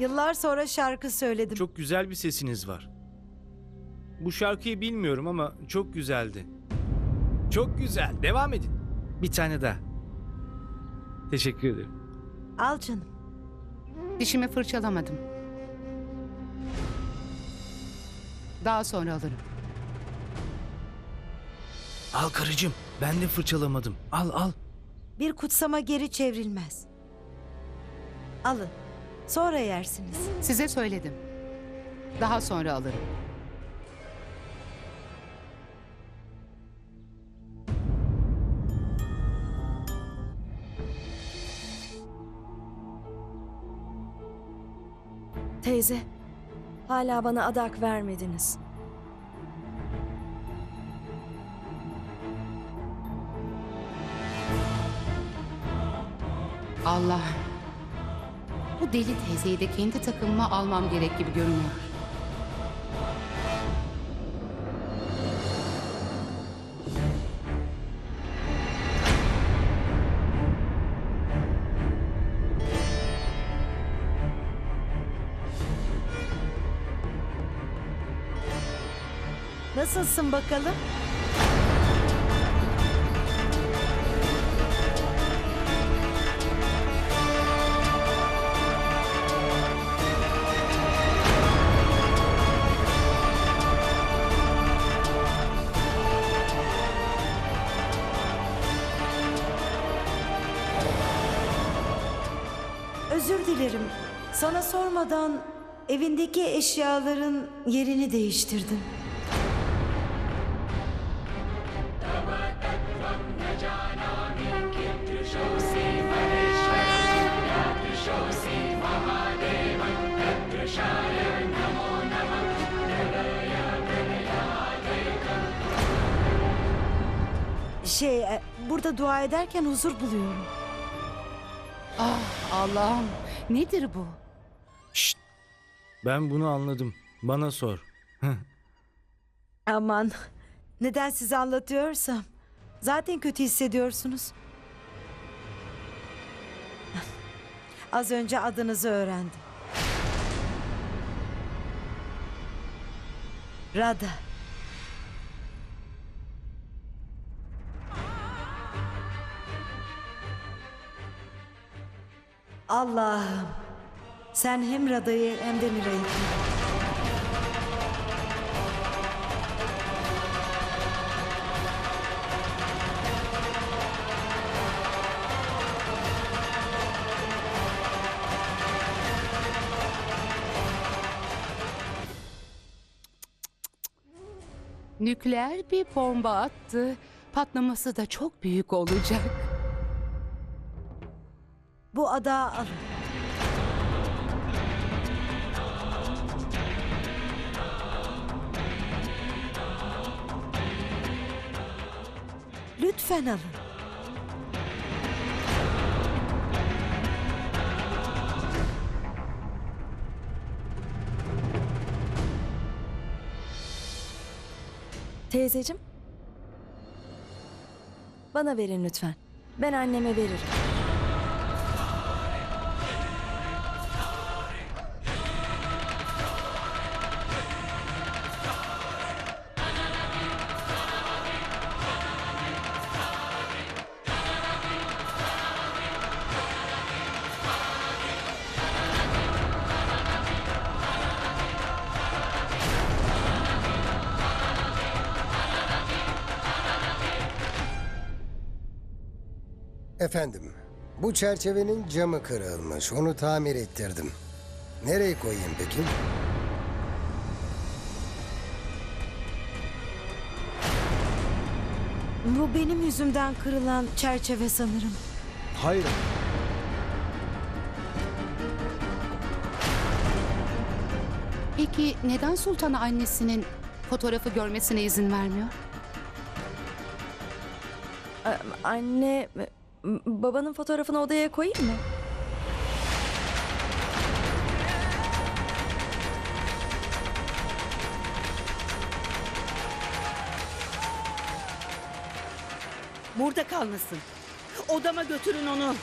Yıllar sonra şarkı söyledim. Çok güzel bir sesiniz var. Bu şarkıyı bilmiyorum ama çok güzeldi. Çok güzel. Devam edin. Bir tane daha. Teşekkür ederim. Al canım. Dişimi fırçalamadım. Daha sonra alırım. Al karıcığım. Ben de fırçalamadım. Al al. Bir kutsama geri çevrilmez. Alın. Sonra yersiniz. Size söyledim. Daha sonra alırım. Teyze, hala bana adak vermediniz. Allah. Bu deli teyzeyi de kendi takımıma almam gerek gibi görünüyor. Nasılsın bakalım? Özür dilerim. Sana sormadan evindeki eşyaların yerini değiştirdim. Şey, e, burada dua ederken huzur buluyorum. Ah Allah'ım. Nedir bu? Şşt. Ben bunu anladım. Bana sor. Aman, neden size anlatıyorsam. Zaten kötü hissediyorsunuz. Az önce adınızı öğrendim. Rada. Allah'ım. Sen hem Rada'yı hem de Mira'yı. Nükleer bir bomba attı. Patlaması da çok büyük olacak. Bu adağı alın. Lütfen alın. Teyzecim, bana verin lütfen. Ben anneme veririm. Efendim, bu çerçevenin camı kırılmış. Onu tamir ettirdim. Nereye koyayım peki? Bu benim yüzümden kırılan çerçeve sanırım. Hayır. Peki neden Sultan annesinin fotoğrafı görmesine izin vermiyor? Ee, Anne, Babanın fotoğrafını odaya koyayım mı? Burada kalmasın. Odama götürün onu.